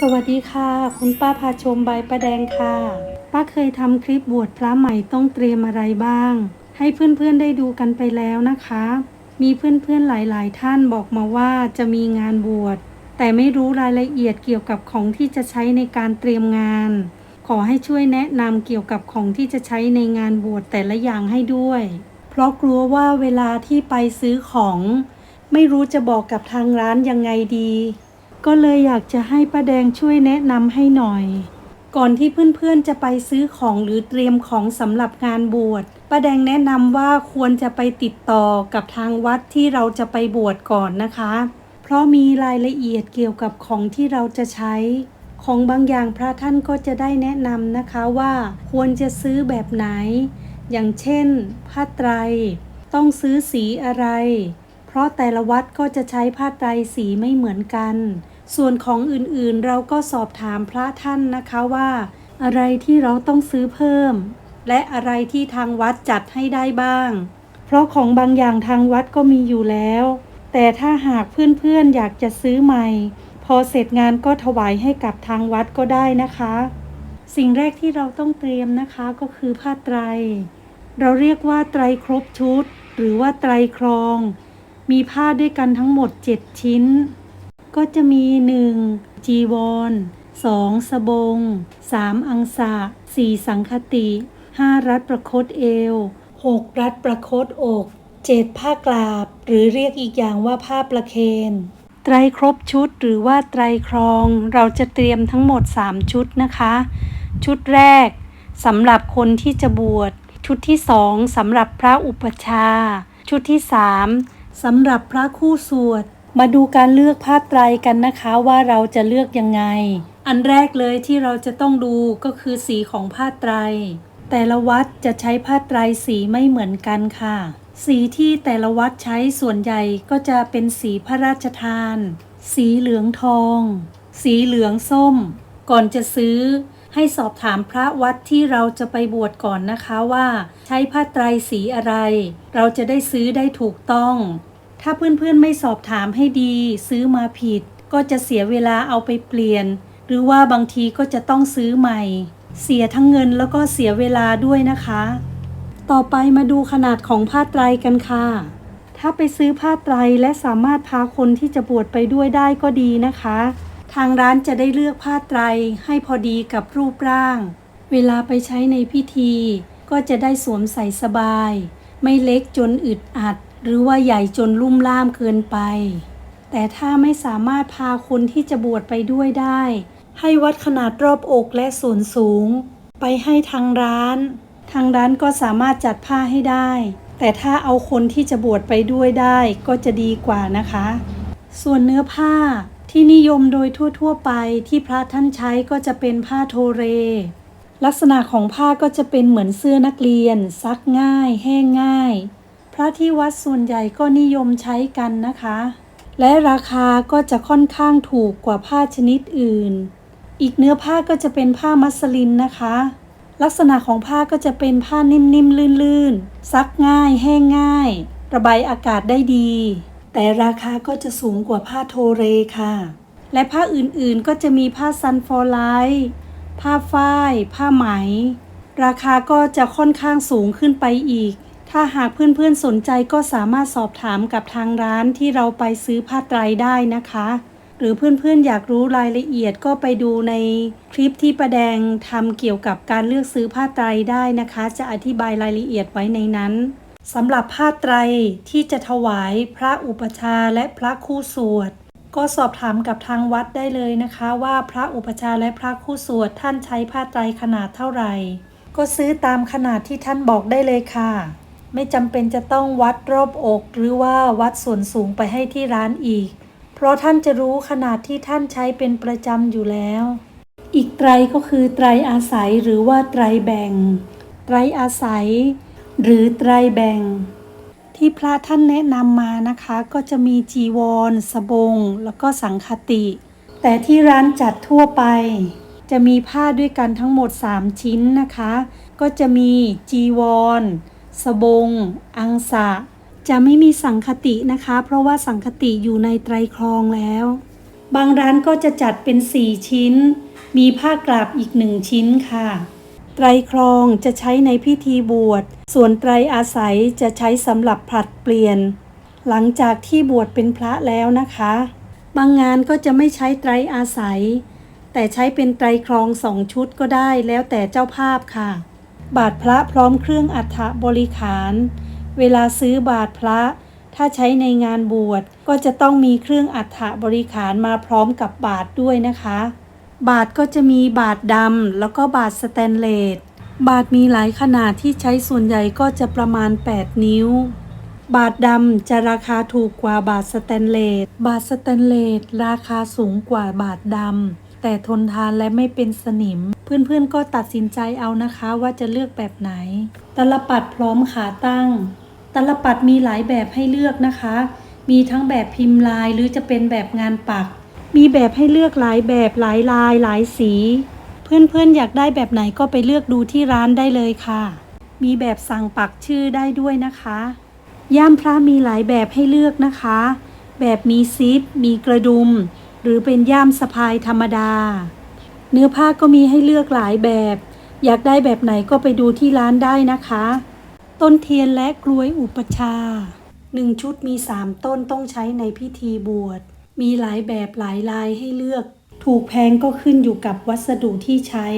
สวัสดีค่ะ คุณป้าพาชมใบประแดงค่ะ ป้าเคยทำคลิปบวชพระใหม่ต้องเตรียมอะไรบ้าง ให้เพื่อนๆได้ดูกันไปแล้วนะคะ มีเพื่อนๆหลายๆ ท่านบอกมาว่าจะมีงานบวชแต่ไม่รู้รายละเอียดเกี่ยวกับของที่จะใช้ในการเตรียมงาน ขอให้ช่วยแนะนำเกี่ยวกับของที่จะใช้ในงานบวชแต่ละอย่างให้ด้วย เพราะกลัวว่าเวลาที่ไปซื้อของ ไม่รู้จะบอกกับทางร้านยังไงดี ก็เลยอยากจะให้ป้าแดงช่วยแนะนำให้หน่อย ก่อนที่เพื่อนๆจะไปซื้อของหรือเตรียมของสำหรับงานบวชป้าแดงแนะนำว่าควรจะไปติดต่อกับทางวัดที่เราจะไปบวชก่อนนะคะ เพราะมีรายละเอียดเกี่ยวกับของที่เราจะใช้ ของบางอย่างพระท่านก็จะได้แนะนำนะคะว่าควรจะซื้อแบบไหน อย่างเช่น ผ้าไตร ต้องซื้อสีอะไร ราะแต่ละวัดก็จะใช้ผ้าไตรสีไม่เหมือนกัน ส่วนของอื่นๆเราก็สอบถามพระท่านนะคะว่า อะไรที่เราต้องซื้อเพิ่ม และอะไรที่ทางวัดจัดให้ได้บ้าง เพราะของบางอย่างทางวัดก็มีอยู่แล้ว แต่ถ้าหากเพื่อนๆอยากจะซื้อใหม่ พอเสร็จงานก็ถวายให้กับทางวัดก็ได้นะคะ สิ่งแรกที่เราต้องเตรียมนะคะก็คือผ้าไตร เราเรียกว่าไตรครบชุด หรือว่าไตรครอง มีผ้าด้วยกันทั้งหมด 7 ชิ้น ก็จะมี 1. จีวร 2. สบง 3. อังสะ 4. สังคติ 5. รัดประคตเอว 6. รัดประคตอก 7. ผ้ากราบ หรือเรียกอีกอย่างว่าผ้าประเคน ไตรครบชุดหรือว่าไตรครอง เราจะเตรียมทั้งหมด 3 ชุดนะคะ ชุดแรกสำหรับคนที่จะบวช ชุดที่สองสำหรับพระอุปชา ชุดที่สาม สำหรับพระคู่สวด มาดูการเลือกผ้าไตรกันนะคะว่าเราจะเลือกยังไง อันแรกเลยที่เราจะต้องดูก็คือสีของผ้าไตร แต่ละวัดจะใช้ผ้าไตรสีไม่เหมือนกันค่ะ สีที่แต่ละวัดใช้ส่วนใหญ่ก็จะเป็นสีพระราชทาน สีเหลืองทอง สีเหลืองส้ม ก่อนจะซื้อให้สอบถามพระวัดที่เราจะไปบวชก่อนนะคะว่า ใช้ผ้าไตรสีอะไร เราจะได้ซื้อได้ถูกต้อง ถ้าเพื่อนๆไม่สอบถามให้ดี ซื้อมาผิด ก็จะเสียเวลาเอาไปเปลี่ยน หรือว่าบางทีก็จะต้องซื้อใหม่ เสียทั้งเงินแล้วก็เสียเวลาด้วยนะคะ ต่อไปมาดูขนาดของผ้าไตรกันค่ะ ถ้าไปซื้อผ้าไตรและสามารถพาคนที่จะบวชไปด้วยได้ก็ดีนะคะ ทางร้านจะได้เลือกผ้าไตรให้พอดีกับรูปร่าง เวลาไปใช้ในพิธี ก็จะได้สวมใส่สบาย ไม่เล็กจนอึดอัด หรือว่าใหญ่จนลุ่มล่ามเกินไป แต่ถ้าไม่สามารถพาคนที่จะบวชไปด้วยได้ ให้วัดขนาดรอบอกและส่วนสูง ไปให้ทางร้าน ทางร้านก็สามารถจัดผ้าให้ได้ แต่ถ้าเอาคนที่จะบวชไปด้วยได้ก็จะดีกว่านะคะ ส่วนเนื้อผ้าที่นิยมโดยทั่ว ๆ ไปที่พระท่านใช้ก็จะเป็นผ้าโทเร ลักษณะของผ้าก็จะเป็นเหมือนเสื้อนักเรียน ซักง่าย แห้งง่าย พระที่วัดส่วนใหญ่ก็นิยมใช้กันนะคะ และราคาก็จะค่อนข้างถูกกว่าผ้าชนิดอื่น อีกเนื้อผ้าก็จะเป็นผ้ามัสลินนะคะ ลักษณะของผ้าก็จะเป็นผ้านิ่มๆลื่นๆ ซักง่ายแห้งง่าย ระบายอากาศได้ดี แต่ราคาก็จะสูงกว่าผ้าโทเรค่ะ และผ้าอื่นๆก็จะมีผ้าซันฟอร์ไลท์ผ้าฝ้าย ผ้าไหม ราคาก็จะค่อนข้างสูงขึ้นไปอีก ถ้าหากเพื่อนๆสนใจก็สามารถสอบถามกับทางร้านที่เราไปซื้อผ้าไตรได้นะคะ หรือเพื่อนๆอยากรู้รายละเอียดก็ไปดูในคลิปที่ประแดงทำเกี่ยวกับการเลือกซื้อผ้าไตรได้นะคะ จะอธิบายรายละเอียดไว้ในนั้นสำหรับผ้าไตรที่จะถวายพระอุปชาและพระคู่สวด ก็สอบถามกับทางวัดได้เลยนะคะ ว่าพระอุปชาและพระคู่สวดท่านใช้ผ้าไตรขนาดเท่าไหร่ ก็ซื้อตามขนาดที่ท่านบอกได้เลยค่ะ ไม่จำเป็นจะต้องวัดรอบอกหรือว่าวัดส่วนสูงไปให้ที่ร้านอีก เพราะท่านจะรู้ขนาดที่ท่านใช้เป็นประจำอยู่แล้ว อีกไตรก็คือไตรอาศัยหรือว่าไตรแบ่ง ไตรอาศัย หรือไตรแบ่ง ที่พระท่านแนะนำมานะคะ ก็จะมีจีวร สบง แล้วก็สังคติ แต่ที่ร้านจัดทั่วไป จะมีผ้าด้วยกันทั้งหมด 3 ชิ้นนะคะ ก็จะมีจีวร สบง อังสะ จะไม่มีสังคตินะคะ เพราะว่าสังคติอยู่ในไตรครองแล้ว บางร้านก็จะจัดเป็น 4 ชิ้น มีผ้ากราบอีกหนึ่งชิ้นค่ะ ไตรครองจะใช้ในพิธีบวช ส่วนไตรอาศัยจะใช้สำหรับผลัดเปลี่ยน หลังจากที่บวชเป็นพระแล้วนะคะ บางงานก็จะไม่ใช้ไตรอาศัย แต่ใช้เป็นไตรครองสองชุดก็ได้แล้วแต่เจ้าภาพค่ะ บาทพระพร้อมเครื่องอัฐบริขาร เวลาซื้อบาทพระ ถ้าใช้ในงานบวชก็จะต้องมีเครื่องอัฐบริขารมาพร้อมกับบาทด้วยนะคะ บาทก็จะมีบาทดำแล้วก็บาทสแตนเลส บาทมีหลายขนาดที่ใช้ส่วนใหญ่ก็จะประมาณ 8 นิ้ว บาทดำจะราคาถูกกว่าบาทสแตนเลส บาทสแตนเลสราคาสูงกว่าบาทดำแต่ทนทานและไม่เป็นสนิม เพื่อนๆก็ตัดสินใจเอานะคะว่าจะเลือกแบบไหน ตลปัดพร้อมขาตั้ง ตลปัดมีหลายแบบให้เลือกนะคะ มีทั้งแบบพิมพ์ลายหรือจะเป็นแบบงานปัก มีแบบให้เลือกหลายแบบหลายลายหลายสี เพื่อนๆอยากได้แบบไหนก็ไปเลือกดูที่ร้านได้เลยค่ะ มีแบบสั่งปักชื่อได้ด้วยนะคะ ย่ามพระมีหลายแบบให้เลือกนะคะ แบบมีซิป มีกระดุม หรือเป็นย่ามสะพายธรรมดา เนื้อผ้าก็มีให้เลือกหลายแบบ อยากได้แบบไหนก็ไปดูที่ร้านได้นะคะ ต้นเทียนและกลวยอุปชาหนึ่งชุดมีสามต้นต้องใช้ในพิธีบวช มีหลายแบบหลายลายให้เลือก ถูกแพงก็ขึ้นอยู่กับวัสดุที่ใช้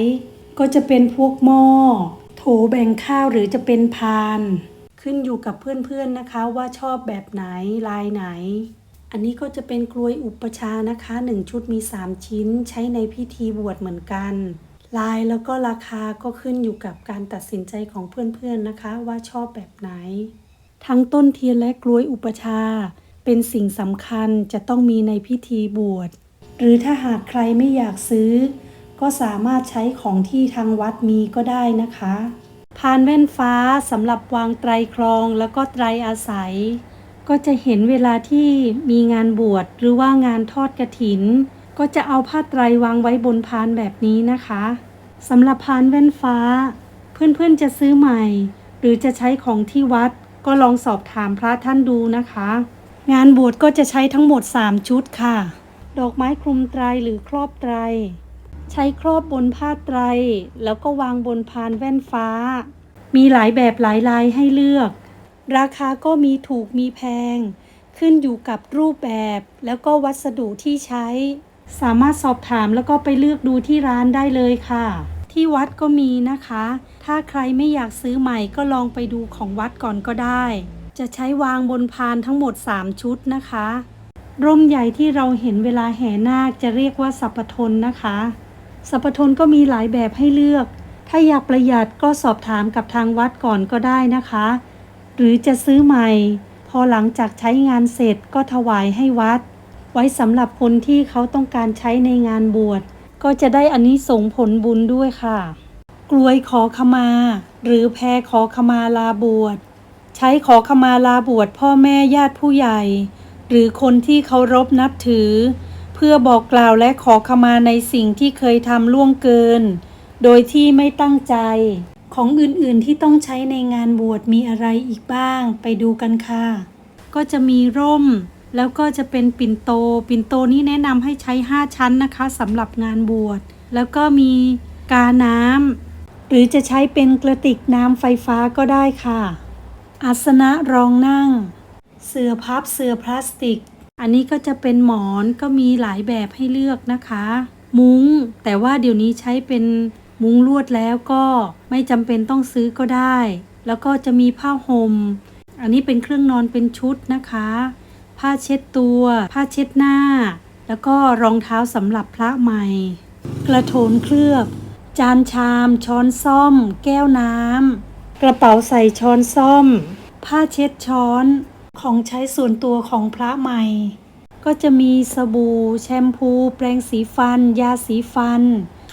ก็จะเป็นพวกหม้อ โถแบ่งข้าวหรือจะเป็นพาน ขึ้นอยู่กับเพื่อนๆนะคะว่าชอบแบบไหนลายไหน อันนี้ก็จะเป็นกลวยอุปชานะคะ 1 ชุดมี 3 ชิ้นใช้ในพิธีบวชเหมือนกัน ลายแล้วก็ราคาก็ขึ้นอยู่กับการตัดสินใจของเพื่อนๆนะคะ ว่าชอบแบบไหน ทั้งต้นเทียนและกลวยอุปชา เป็นสิ่งสำคัญจะต้องมีในพิธีบวช หรือถ้าหากใครไม่อยากซื้อ ก็สามารถใช้ของที่ทางวัดมีก็ได้นะคะพานแว่นฟ้าสำหรับวางไตรครองแล้วก็ไตรอาศัย ก็จะเห็นเวลาที่มีงานบวชหรือว่างานทอดกระถิน ก็จะเอาผ้าไตรวางไว้บนพานแบบนี้นะคะสำหรับพานแว่นฟ้า เพื่อนๆจะซื้อใหม่ หรือจะใช้ของที่วัดก็ลองสอบถามพระท่านดูนะคะ งานบวชก็จะใช้ทั้งหมด 3 ชุดค่ะ ดอกไม้คลุมไตรหรือครอบไตร ใช้ครอบบนผ้าไตร แล้วก็วางบนพานแว่นฟ้า มีหลายแบบหลายลายให้เลือก ราคาก็มีถูกมีแพง ขึ้นอยู่กับรูปแบบ แล้วก็วัสดุที่ใช้ สามารถสอบถามแล้วก็ไปเลือกดูที่ร้านได้เลยค่ะ ที่วัดก็มีนะคะ ถ้าใครไม่อยากซื้อใหม่ก็ลองไปดูของวัดก่อนก็ได้ จะใช้วางบนพานทั้งหมด 3 ชุดนะคะ ร่มใหญ่ที่เราเห็นเวลาแห่นาคจะเรียกว่าสัปทนนะคะสัปทนก็มีหลายแบบให้เลือก ถ้าอยากประหยัดก็สอบถามกับทางวัดก่อนก็ได้นะคะ หรือจะซื้อใหม่ พอหลังจากใช้งานเสร็จก็ถวายให้วัด ไว้สำหรับคนที่เขาต้องการใช้ในงานบวช ก็จะได้อันนี้ส่งผลบุญด้วยค่ะ กลวยขอขมา หรือแพรขอขมาลาบวช ใช้ขอขมาลาบวชพ่อแม่ญาติผู้ใหญ่ หรือคนที่เคารพนับถือ เพื่อบอกกล่าวและขอขมาในสิ่งที่เคยทำล่วงเกิน โดยที่ไม่ตั้งใจ ของอื่นๆที่ต้องใช้ในงานบวชมีอะไรอีกบ้าง ไปดูกันค่ะ ก็จะมีร่ม แล้วก็จะเป็นปิ่นโต ปิ่นโตนี่แนะนำให้ใช้ 5 ชั้นนะคะสำหรับงานบวช แล้วก็มีกาน้ำหรือจะใช้เป็นกระติกน้ำไฟฟ้าก็ได้ค่ะ อาสนะรองนั่ง เสื่อพับเสื่อพลาสติก อันนี้ก็จะเป็นหมอนก็มีหลายแบบให้เลือกนะคะ มุง้งแต่ว่าเดี๋ยวนี้ใช้เป็น มุ้งลวดแล้วก็ไม่จำเป็นต้องซื้อก็ได้ แล้วก็จะมีผ้าห่มอันนี้เป็นเครื่องนอนเป็นชุดนะคะ ผ้าเช็ดตัว ผ้าเช็ดหน้า แล้วก็รองเท้าสำหรับพระใหม่ กระโถนเคลือบ จานชาม ช้อนซ่อม แก้วน้ำกระเป๋าใส่ช้อนซ่อม ผ้าเช็ดช้อนของใช้ส่วนตัวของพระใหม่ ก็จะมีสบู่ แชมพู แปรงสีฟัน ยาสีฟัน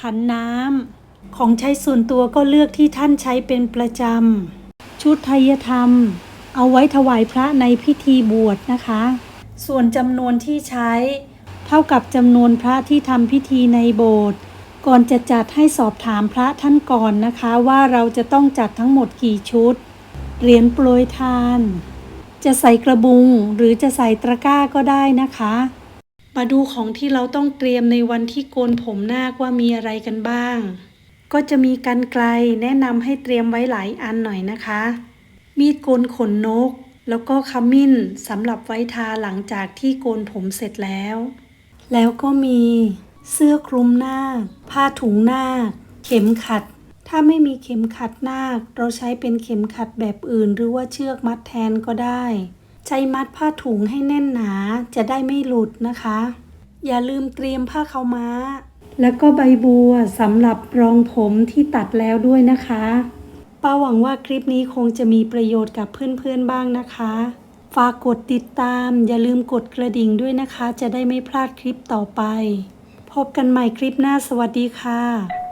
ขันน้ำ ของใช้ส่วนตัวก็เลือกที่ท่านใช้เป็นประจำ ชุดไทยธรรม เอาไว้ถวายพระในพิธีบวชนะคะ ส่วนจำนวนที่ใช้ เท่ากับจำนวนพระที่ทำพิธีในโบสถ์ก่อนจะจัดให้สอบถามพระท่านก่อนนะคะ ว่าเราจะต้องจัดทั้งหมดกี่ชุด เหรียญโปรยทาน จะใส่กระบุงหรือจะใส่ตะกร้าก็ได้นะคะ มาดูของที่เราต้องเตรียมในวันที่โกนผมนาคว่ามีอะไรกันบ้าง ก็จะมีกันไกลแนะนำให้เตรียมไว้หลายอันหน่อยนะคะ มีดโกนขนนก แล้วก็ขมิ้นสำหรับไว้ทาหลังจากที่โกนผมเสร็จแล้ว แล้วก็มีเสื้อคลุมหน้า ผ้าถุงหน้า เข็มขัด ถ้าไม่มีเข็มขัดนาค เราใช้เป็นเข็มขัดแบบอื่น หรือว่าเชือกมัดแทนก็ได้ ใช้มัดผ้าถุงให้แน่นหนาจะได้ไม่หลุดนะคะ อย่าลืมเตรียมผ้าเขาม้า แล้วก็ใบบัวสำหรับรองผมที่ตัดแล้วด้วยนะคะป้าหวังว่าคลิปนี้คงจะมีประโยชน์กับเพื่อนๆบ้างนะคะ ฝากกดติดตามอย่าลืมกดกระดิ่งด้วยนะคะ จะได้ไม่พลาดคลิปต่อไป พบกันใหม่คลิปหน้าสวัสดีค่ะ